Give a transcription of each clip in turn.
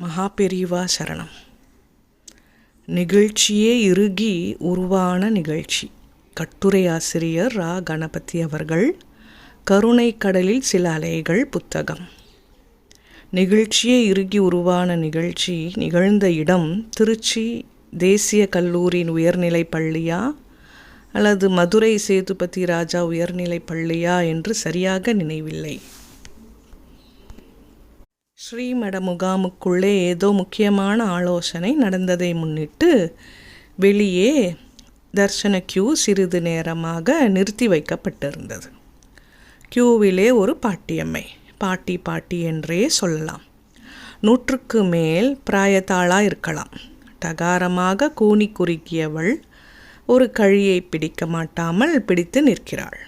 மகாபெரிவா சரணம். நிகழ்ச்சியே இறுகி உருவான நிகழ்ச்சி. கட்டுரை ஆசிரியர் ரா. கணபதி அவர்கள் கருணை கடலில் சில அலைகள் புத்தகம். நிகழ்ச்சியே இறுகி உருவான நிகழ்ச்சி நிகழ்ந்த இடம் திருச்சி தேசிய கல்லூரியின் உயர்நிலைப் பள்ளியா அல்லது மதுரை சேதுபதி ராஜா உயர்நிலைப் பள்ளியா என்று சரியாக நினைவில்லை. ஸ்ரீமட முகாமுக்குள்ளே ஏதோ முக்கியமான ஆலோசனை நடந்ததை முன்னிட்டு வெளியே தர்ஷன கியூ சிறிது நேரமாக நிறுத்தி வைக்கப்பட்டிருந்தது. கியூவிலே ஒரு பாட்டியம்மை பாட்டி பாட்டி என்றே சொல்லலாம். நூற்றுக்கு மேல் பிராயத்தாளாக இருக்கலாம் தகாரமாக கூனி குறுக்கியவள் ஒரு கழியை பிடிக்க மாட்டாமல் பிடித்து நிற்கிறாள்.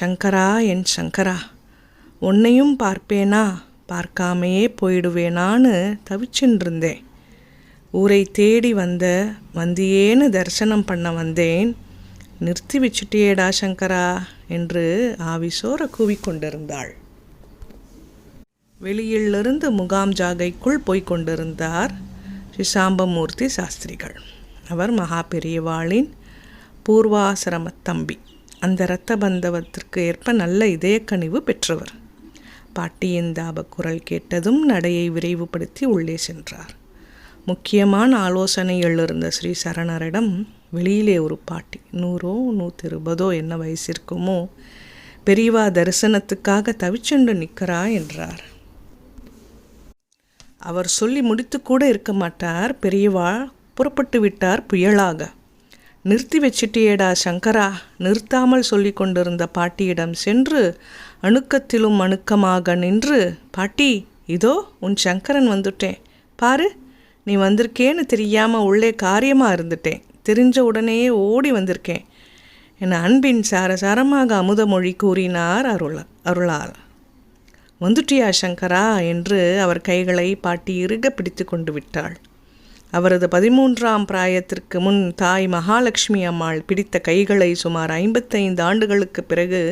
சங்கரா என் சங்கரா உன்னையும் பார்ப்பேனா? பார்க்காமையே போயிடுவேனான்னு தவிச்சுருந்தேன் ஊரை தேடி வந்த வந்தியேன்னு தரிசனம் பண்ண வந்தேன். நிறுத்தி வச்சுட்டியேடா சங்கரா என்று ஆவிசோர கூவிக்கொண்டிருந்தாள். வெளியிலிருந்து முகாம் ஜாகைக்குள் போய்க் கொண்டிருந்தார் சாஸ்திரிகள். அவர் மகா பெரியவாளின் பூர்வாசிரம தம்பி. அந்த இரத்த பந்தவத்திற்கு ஏற்ப நல்ல இதயக்கனிவு பெற்றவர். பாட்டியின் தாப குரல் கேட்டதும் நடையை விரைவுபடுத்தி உள்ளே சென்றார். முக்கியமான ஆலோசனையில் இருந்த ஸ்ரீ சரணரிடம் வெளியிலே ஒரு பாட்டி நூறோ நூற்றி இருபதோ என்ன வயசிற்குமோ பெரியவா தரிசனத்துக்காக தவிச்சுண்டு நிற்கிறா என்றார். அவர் சொல்லி முடித்து கூட இருக்க மாட்டார் பெரியவா புறப்பட்டு விட்டார் புயலாக. நிறுத்தி வச்சிட்டியேடா சங்கரா. நிறுத்தாமல் சொல்லி கொண்டிருந்த பாட்டியிடம் சென்று அணுக்கத்திலும் அணுக்கமாக நின்று பாட்டி இதோ உன் சங்கரன் வந்துட்டேன். பாரு நீ வந்திருக்கேன்னு தெரியாமல் உள்ளே காரியமாக இருந்துட்டேன். தெரிஞ்ச உடனேயே ஓடி வந்திருக்கேன் என் அன்பின் சாரசாரமாக அமுதமொழி கூறினார் அருள அருளால். வந்துட்டியா சங்கரா? என்று அவர் கைகளை பாட்டி இறுக பிடித்து கொண்டு விட்டாள். அவரது பதிமூன்றாம் பிராயத்திற்கு முன் தாய் மகாலட்சுமி அம்மாள் பிடித்த கைகளை சுமார் ஐம்பத்தைந்து ஆண்டுகளுக்கு பிறகு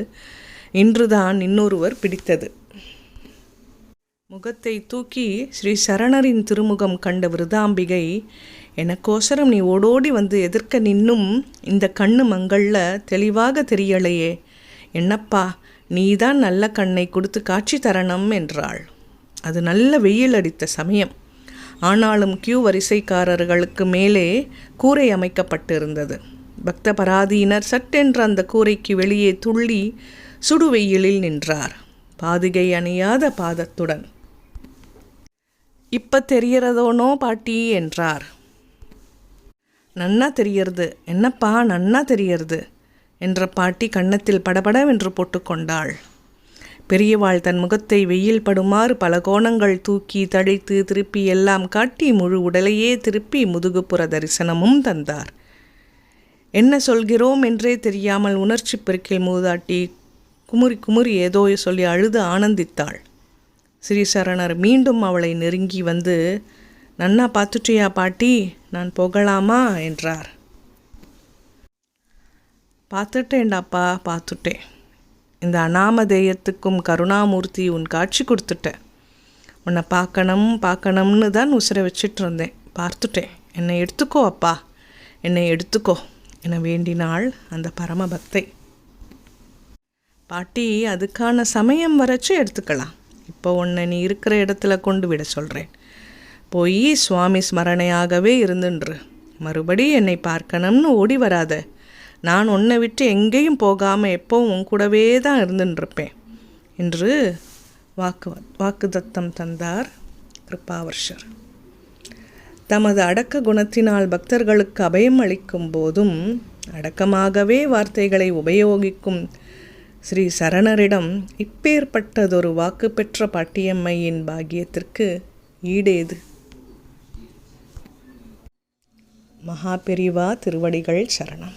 இன்றுதான் இன்னொருவர் பிடித்தது. முகத்தை தூக்கி ஸ்ரீ சரணரின் திருமுகம் கண்ட விருதாம்பிகை எனக்கோசரம் நீ ஓடோடி வந்து எதிர்க்க நின்னும் இந்த கண்ணு மங்கள்ல தெளிவாக தெரியலையே. என்னப்பா நீதான் நல்ல கண்ணை கொடுத்து காட்சி தரணும் என்றாள். அது நல்ல வெயில் அடித்த சமயம். ஆனாலும் கியூ வரிசைக்காரர்களுக்கு மேலே கூரை அமைக்கப்பட்டிருந்தது. பக்த பராதீனர் சட்டென்று அந்த கூரைக்கு வெளியே துள்ளி சுடுவெயிலில் நின்றார். பாதுகை அணியாத பாதத்துடன். இப்போ தெரியறதோனோ பாட்டி? என்றார். நன்னா தெரியறது. என்னப்பா? நன்னா தெரியறது? என்ற பாட்டி கன்னத்தில் படபடவென்று போட்டுக்கொண்டாள். பெரியவாள் தன் முகத்தை வெயில் படுமாறு பல கோணங்கள் தூக்கி தழைத்து திருப்பி எல்லாம் காட்டி முழு உடலையே திருப்பி முதுகுப்புற தரிசனமும் தந்தார். என்ன சொல்கிறோம்? என்றே தெரியாமல் உணர்ச்சி பெருக்கில் மூதாட்டி குமுறி குமுறி ஏதோ சொல்லி அழுது ஆனந்தித்தாள். ஸ்ரீசரணர் மீண்டும் அவளை நெருங்கி வந்து நன்னா பார்த்துட்டியா பாட்டி? நான் போகலாமா? என்றார். பார்த்துட்டேன்டாப்பா பார்த்துட்டேன். இந்த அனாமதேயத்துக்கும் கருணாமூர்த்தி உன் காட்சி கொடுத்துட்டேன். உன்னை பார்க்கணும் பார்க்கணும்னு தான் உசுரை வச்சிட்டு இருந்தேன். பார்த்துட்டேன். என்னை எடுத்துக்கோ அப்பா. என்னை எடுத்துக்கோ. என வேண்டினாள் அந்த பரமபக்தை. பாட்டி அதுக்கான சமயம் வரைச்சு எடுத்துக்கலாம். இப்போ உன்னை நீ இருக்கிற இடத்துல கொண்டு விட சொல்கிறேன் போய் சுவாமி ஸ்மரணையாகவே இருந்துன்று. மறுபடி என்னை பார்க்கணும்னு ஓடி வராத. நான் உன்னை விட்டு எங்கேயும் போகாமல் எப்போவும் உன் கூடவே தான் இருந்துருப்பேன் என்று வாக்கு வாக்குதத்தம் தந்தார் கிருபாவர்ஷர் தமது அடக்க குணத்தினால் பக்தர்களுக்கு அபயம் அளிக்கும் போதும் அடக்கமாகவே வார்த்தைகளை உபயோகிக்கும் ஸ்ரீ சரணரிடம் இப்பேற்பட்டதொரு வாக்கு பெற்ற பாட்டியம்மையின் பாக்கியத்திற்கு ஈடேது. மகாபெரிவா திருவடிகள் சரணம்.